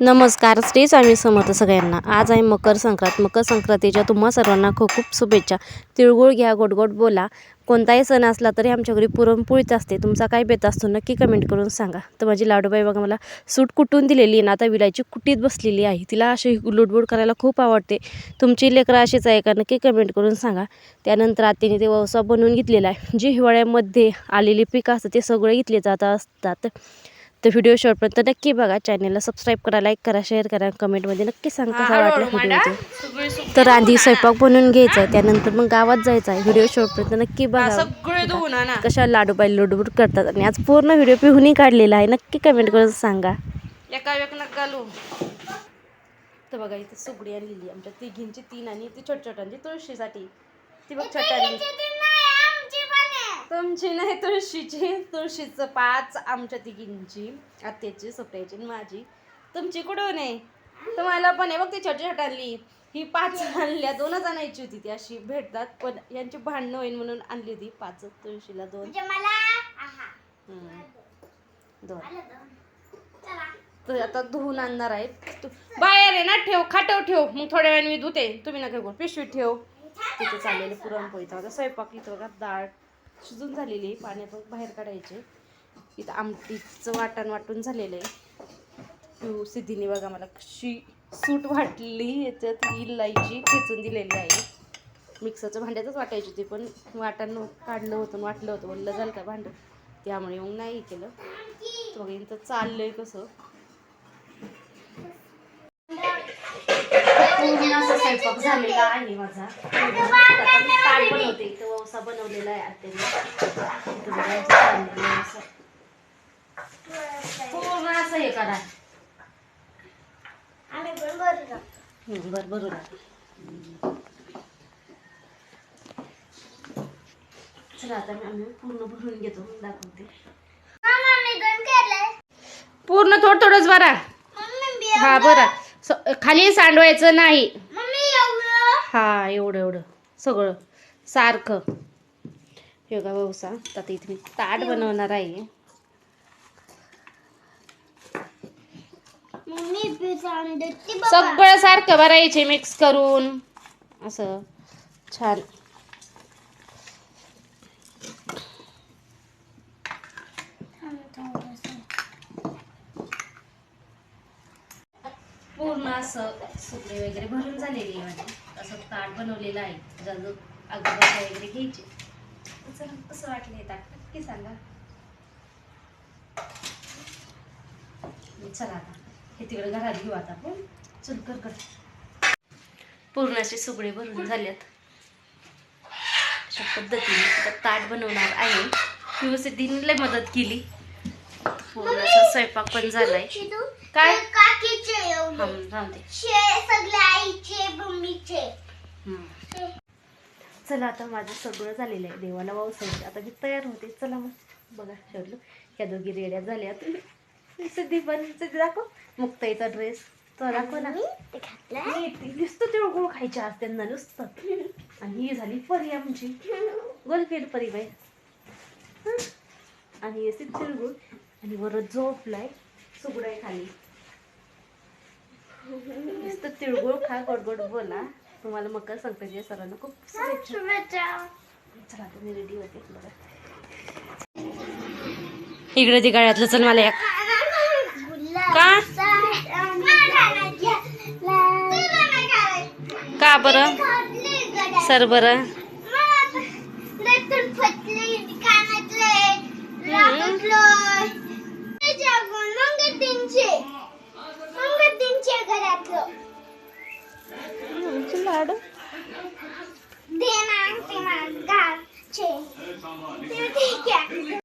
नमस्कार श्री स्वामी समर्थ सगळ्यांना. आज आहे मकर संक्रांत. मकर संक्रांतीच्या तुम्हा सर्वांना खूप खूप शुभेच्छा. तिळगुळ घ्या गोडगोड बोला. कोणताही सण असला तरी आमच्या घरी पुरणपोळीच असते. तुमचा काय बेत असतो नक्की कमेंट करून सांगा. तर माझी लाडूबाई बघा मला सूट कुटून दिलेली आहे ना आता विलायची कुटीत बसलेली आहे. तिला अशी लुडबुड करायला खूप आवडते. तुमची लेकरं अशीच आहे का नक्की कमेंट करून सांगा. त्यानंतर आत्याने ते वसा बनवून घेतलेला आहे. जी हिवाळ्यामध्ये आलेली पिकं असतात ते सगळे घेतले जात असतात. तर व्हिडिओ शेवटपर्यंत नक्की बघा. चॅनलला सबस्क्राईब करा लाईक करा शेअर करा कमेंटमध्ये नक्की सांगा कसा वाटला व्हिडिओ ते. तर आधी स्वयंपाक बनवून घ्यायचा आहे त्यानंतर मग गावात जायचं आहे. व्हिडिओ शेवटपर्यंत नक्की बघा. कशा लाडूबाई लुडबुड करतात. आणि आज पूर्ण व्हिडिओ पिहूनही काढलेला आहे. नक्की कमेंट करून सांगा. तर बघा इथे सुगडी आणलेली आमच्या तिघींची तीन आणि ती छोट छोटांची तुळशीसाठी. ती बघ छोट तुमची नाही तुळशीची. तुळशीचं पाच आमच्या तिघींची आत्याची सोप्याची आणि माझी. तुमची कुठून आहे तुम्हाला पण आहे बघ ती छोटी छोट आणली. ही पाच आणल्या दोनच आणायची होती ती अशी भेटतात. पण यांची भांडणं होईल म्हणून आणली होती. पाच तुळशीला दोन. हम्म. दोन. तर आता धुवून आणणार आहे. तू- बाहेर आहे ना ठेव खाटव ठेव. मग थोड्या वेळाने मी धुते. तुम्ही नका करू. पिशवी ठेव. तिथे चाललेले पुरणपोळीचा बघा स्वयंपाक इथं बघा डाळ. शिजून झालेली आहे पाण्यातून बाहेर काढायचे. इथं आमटीचं वाटण वाटून झालेलं आहे. सिद्धीने बघा मला कशी सूट वाटली याच्यात इलायची खेचून दिलेली आहे. मिक्सरच्या भांड्यातच वाटायची होती पण वाटण काढलं होतं आणि वाटलं होतं वल्लं झालं का भांडं? त्यामुळे मग नाही केलं. तर चाललं आहे कसं पूर्ण असा स्वयंपाक झालेला आहे माझा. ताट बनवते. इथं वसा बनवलेला आहे आत्याने असं असं. पूर्ण असं हे करा. हं, बरं बरोबर चला आता मी आम्ही पूर्ण भरून घेतो. दाखवते. पूर्ण थोडं थोडंच बरा हा बरं खाली सांडवायचं नाही. हा एवढं एवढं. सगळं. सारखं. हे बघा व्यवसा आता इथे मी ताट बनवणार आहे. सगळं सारखं भरायचे मिक्स करून. असं. छान. पूर्ण असं सुकडे वगैरे भरून झालेली आहे माझी असं ताट बनवलेलं आहे. जाजू अगरबत्त्या वगैरे घ्यायचे. चला कसं वाटलं हे ताट? नक्की सांगा. चला आता. हे तिकडे घरात घेऊ आता आपण. चल कर कर. पूर्णाचे सुगडे भरून झालेत. अशा पद्धतीने आता ताट बनवणार आहे. व्यवस्थित मदत केली. स्वयंपाक पण झालाय. काय? हम्म. चला आता माझं सगळं झालेलं आहे. देवाला वावसायचं आता मी तयार होते. चला मग. बघा ठरलं ह्या दोघी रेड्या झाल्यात सिद्धी पण सिद्धी दाखव. मुक्ताईचा ड्रेस तो दाखव ना. नाही, ती नुसतं तिळगुळ खायच्या आज त्यांना नुसतं. आणि ही झाली परी आमची. गोलकेड परी बाई? आणि सिद्ध तिळगुळ आणि वर झोपलाय सुगडाय खाली. नुसतं तिळगुळ खा गोड गोड बोला. तुम्हाला मकर संक्रांती सरांना खूप चला तुम्ही रेडी होते बघा इकडे ती गाड्यातलं चल मला एक. का? का बरं? सर बरं? लाडू ते ना ते ना गावचे ते ठीक आहे